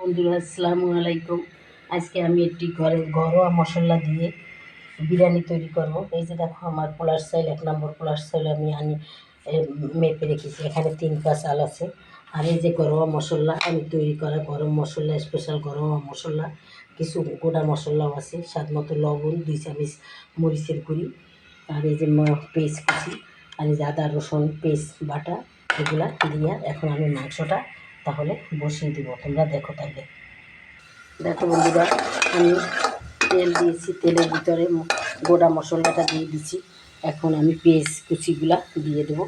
বন্ধুরা, আসসালামু আলাইকুম। আজকে আমি একটি ঘরে ঘরোয়া মশলা দিয়ে বিরিয়ানি তৈরি করব। এই যে দেখো, আমার পোলার সাইল এক নম্বর পোলার সাইল আমি আনি মেপে রেখেছি। এখানে তিন পা চাল আছে। আর এই যে ঘরোয়া মশলা আমি তৈরি করা, গরম মশলা স্পেশাল ঘরোয়া মশলা, কিছু গোটা মশলাও আছে। স্বাদ মতো লবণ, দুই চামচ মরিচের গুঁড়ি, আর এই যে পেস্ট কুচি, আর এই যে আদা, রসুন, পেস্ট, বাটা, এগুলা দিয়ে এখন আমি মাংসটা তাহলে বসিয়ে দিব, তোমরা দেখো তাহলে দেখো বন্ধুরা, আমি তেল দিয়েছি, তেলের ভিতরে গোটা মশলাটা দিয়ে দিচ্ছি এখন আমি পেঁয়াজ কুচিগুলা দিয়ে দেবো।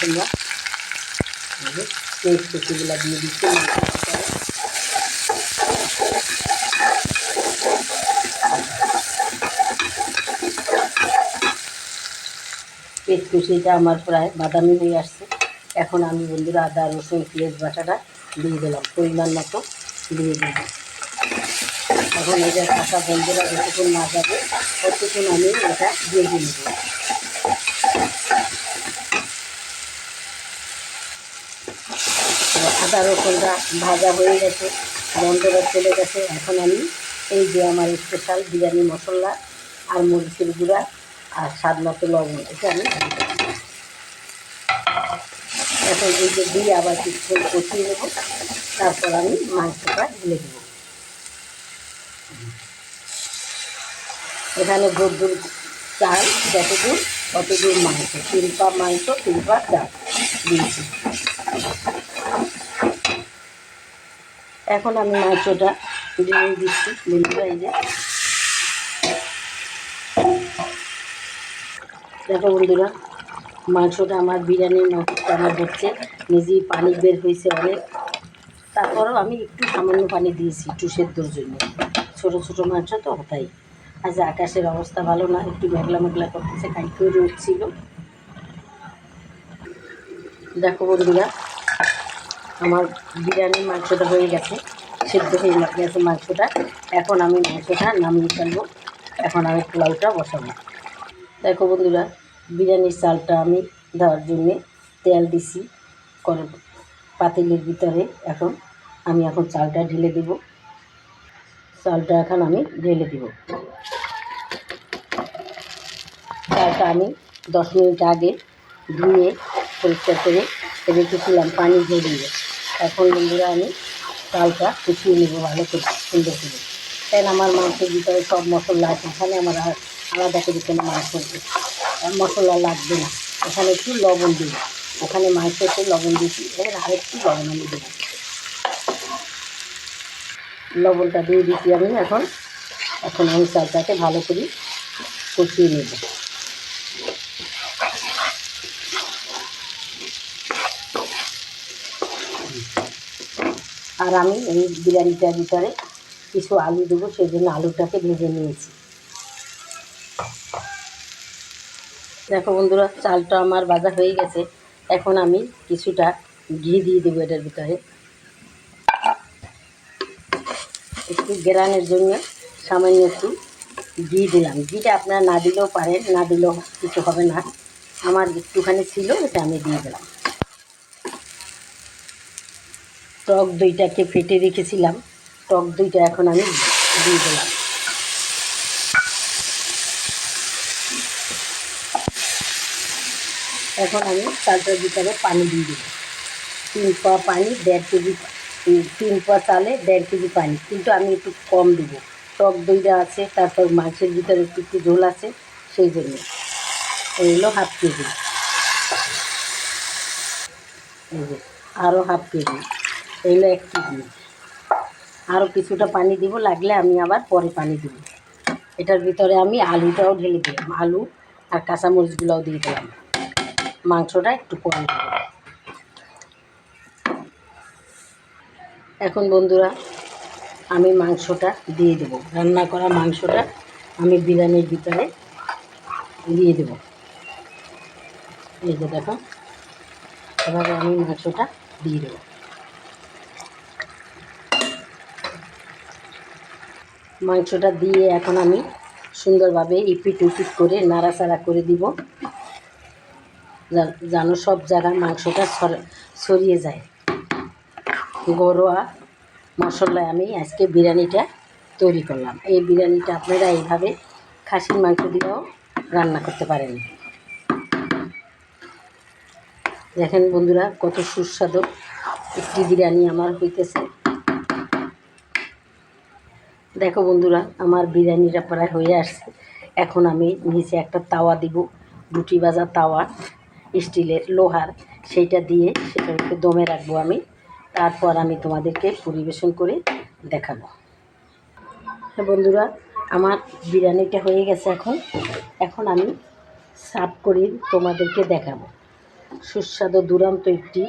তোমরা পেস্ট কুচিগুলা দিয়ে দিচ্ছি। ভিতরে। কুচিটা আমার প্রায় বাদামি হয়ে আসছে। এখন আমি বন্ধুরা আদা, রসুন, পেঁয়াজ, বাটাটা দিয়ে দিলাম, পরিমাণ মতো দিয়ে দিলাম। এখন এটা কাঁচা বন্ধুরা যতক্ষণ না যাবে ততক্ষণ আমি এটা দিয়ে দিয়ে নেব আদা, রসুনটা ভাজা হয়ে গেছে, বন্ধুরা চলে গেছে। এখন আমি এই যে আমার স্পেশাল বিরিয়ানি মশলা আর মরিচের গুঁড়া আর স্বাদ মতো লবণ, এটা আমি। এখন এই যে দিয়ে আবার কিছুক্ষণ কষিয়ে নেব। তারপর আমি মাংসটা ঢেলে দেবো। এখানে গদ্দুর চাল, যতদূর, ততদূর মাংস তিন পা মাংস তিন পা চাল দিয়েছি। এখন আমি মাংসটা দিয়ে দিচ্ছি বন্ধুরা এই যে দেখো বন্ধুরা মাংসটা আমার বিরিয়ানির মাংসটা আমার হচ্ছে, নিজেই পানি বের হয়েছে অনেক। তারপরেও আমি একটু সামান্য পানি দিয়েছি, একটু সেদ্ধর জন্য। ছোটো ছোটো মাংস তো, তাই। আজ আকাশের অবস্থা ভালো না, একটু মেঘলা মেঘলা করতেছে কালকেও রোদ ছিল। দেখো বন্ধুরা, আমার বিরিয়ানির মাংসটা হয়ে গেছে, সেদ্ধ হয়ে গেছে মাংসটা। এখন আমি মাংসটা নামিয়ে ফেলব। এখন আমি পোলাওটা বসাবো। দেখো বন্ধুরা বিরিয়ানির চালটা আমি দেওয়ার জন্যে তেল দিছি, করে পাতিলের ভিতরে এখন আমি এখন চালটা ঢেলে দেব। চালটা এখন আমি ঢেলে দেব। চালটা আমি দশ মিনিট আগে ধুয়ে পরিষ্কার করে রেখেছিলাম, পানি ঝরিয়ে এখন বন্ধুরা আমি চালটা কুচিয়ে নেব ভালো করে, সুন্দর করে। কারণ আমার মাংসের ভিতরে সব মশলা আছে? এখানে আমার আলাদা করে কোনো মাংস মশলা লাগবে না। এখানে একটু লবণ দিই। ওখানে একটু লবণ দিয়েছি। এখানে আরেকটু লবণ আমি দেবো লবণটা দিয়ে দিচ্ছি আমি এখন। এখন আমি চালটাকে ভালো করে কষিয়ে নেব। আর আমি এই বিরিয়ানিটার ভিতরে কিছু আলু দেবো, সেই জন্য আলুটাকে ভেজে নিয়েছি। দেখো বন্ধুরা, চালটা আমার ভাজা হয়ে গেছে। এখন আমি কিছুটা ঘি দিয়ে দেবো এটার ভিতরে। একটু গ্রানের জন্য সামান্য একটু ঘি দিলাম। ঘিটা আপনারা না দিলেও পারেন, না দিলেও কিছু হবে না। আমার একটুখানি ছিল এটা আমি দিয়ে দিলাম। টক দইটাকে ফেটে রেখেছিলাম। টক দইটা এখন আমি দিয়ে দিলাম। এখন আমি চালটার ভিতরে পানি দিয়ে দেবো তিন পা পানি, দেড় কেজি তিন পা চালে দেড় কেজি পানি। কিন্তু আমি একটু কম দেবো। টক দইটা আছে, তারপর মাংসের ভিতরে একটু একটু ঝোল আছে, সেই জন্য। এই হলো হাফ কেজি। আরও হাফ কেজি। এই হলো এক কেজি। আরও কিছুটা পানি দিব, লাগলে আমি আবার পরে পানি দিব। এটার ভিতরে আমি আলুটাও ঢেলে দিলাম। আলু আর কাঁচামরিচগুলোও দিয়ে দিলাম। মাংসটা একটু পরে দেবো। এখন বন্ধুরা, আমি মাংসটা দিয়ে দেবো। রান্না করা মাংসটা আমি বিরিয়ানির ভিতরে দিয়ে দেবো। এই যে দেখো, এভাবে আমি মাংসটা দিয়ে দেবো। মাংসটা দিয়ে এখন আমি সুন্দরভাবে ইপিট উপিট করে নাড়াচাড়া করে দিব। যেন সব জায়গায় মাংসটা ছড়- ছড়িয়ে যায়। ঘরোয়া মশলায় আমি আজকে বিরিয়ানিটা তৈরি করলাম। এই বিরিয়ানিটা আপনারা এইভাবে খাসির মাংস দিয়েও রান্না করতে পারেন। দেখেন বন্ধুরা, কত সুস্বাদু একটি বিরিয়ানি আমার হইতেছে। দেখো বন্ধুরা, আমার বিরিয়ানিটা প্রায় হয়ে আসছে। এখন আমি নিচে একটা তাওয়া দিব, রুটি ভাজা তাওয়া। স্টিলের লোহার, সেইটা দিয়ে সেটাকে দমে রাখব আমি। তারপর আমি তোমাদেরকে পরিবেশন করে দেখাবো। হ্যাঁ বন্ধুরা, আমার বিরিয়ানিটা হয়ে গেছে এখন। এখন আমি সার্ভ করি তোমাদেরকে দেখাবো। সুস্বাদু, দুরান্ত একটি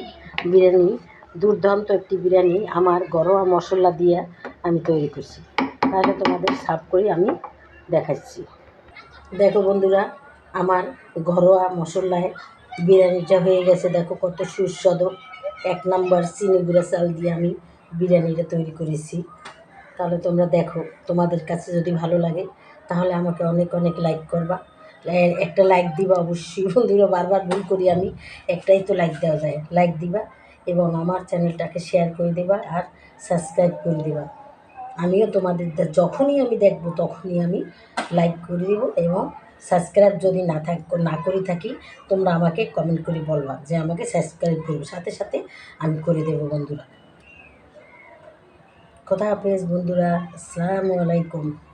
বিরিয়ানি, দুর্দান্ত একটি বিরিয়ানি আমার ঘরোয়া মশলা দিয়ে আমি তৈরি করছি। তাহলে তোমাদের সার্ভ করে আমি দেখাচ্ছি। দেখো বন্ধুরা, আমার ঘরোয়া মশলায় বিরিয়ানিটা হয়ে গেছে, দেখো কত সুস্বাদু। এক নাম্বার চিনি গুঁড়া চাল দিয়ে আমি বিরিয়ানিটা তৈরি করেছি। তাহলে তোমরা দেখো, তোমাদের কাছে যদি ভালো লাগে, তাহলে আমাকে অনেক অনেক লাইক করবা। একটা লাইক দিবা অবশ্যই। বন্ধুরা, বারবার ভুল করি আমি, একটাই তো লাইক দেওয়া যায়। লাইক দিবা এবং আমার চ্যানেলটাকে শেয়ার করে দেবা আর সাবস্ক্রাইব করে দেবা। আমিও তোমাদের যখনই আমি দেখব, তখনই আমি লাইক করে দেব এবং সাবস্ক্রাইব যদি না থাক, না করে থাকি, তোমরা আমাকে কমেন্ট করে বলবা যে আমাকে সাবস্ক্রাইব করব। সাথে সাথে আমি করে দেব বন্ধুরা। কথা হাফেজ বন্ধুরা, আসসালামু আলাইকুম।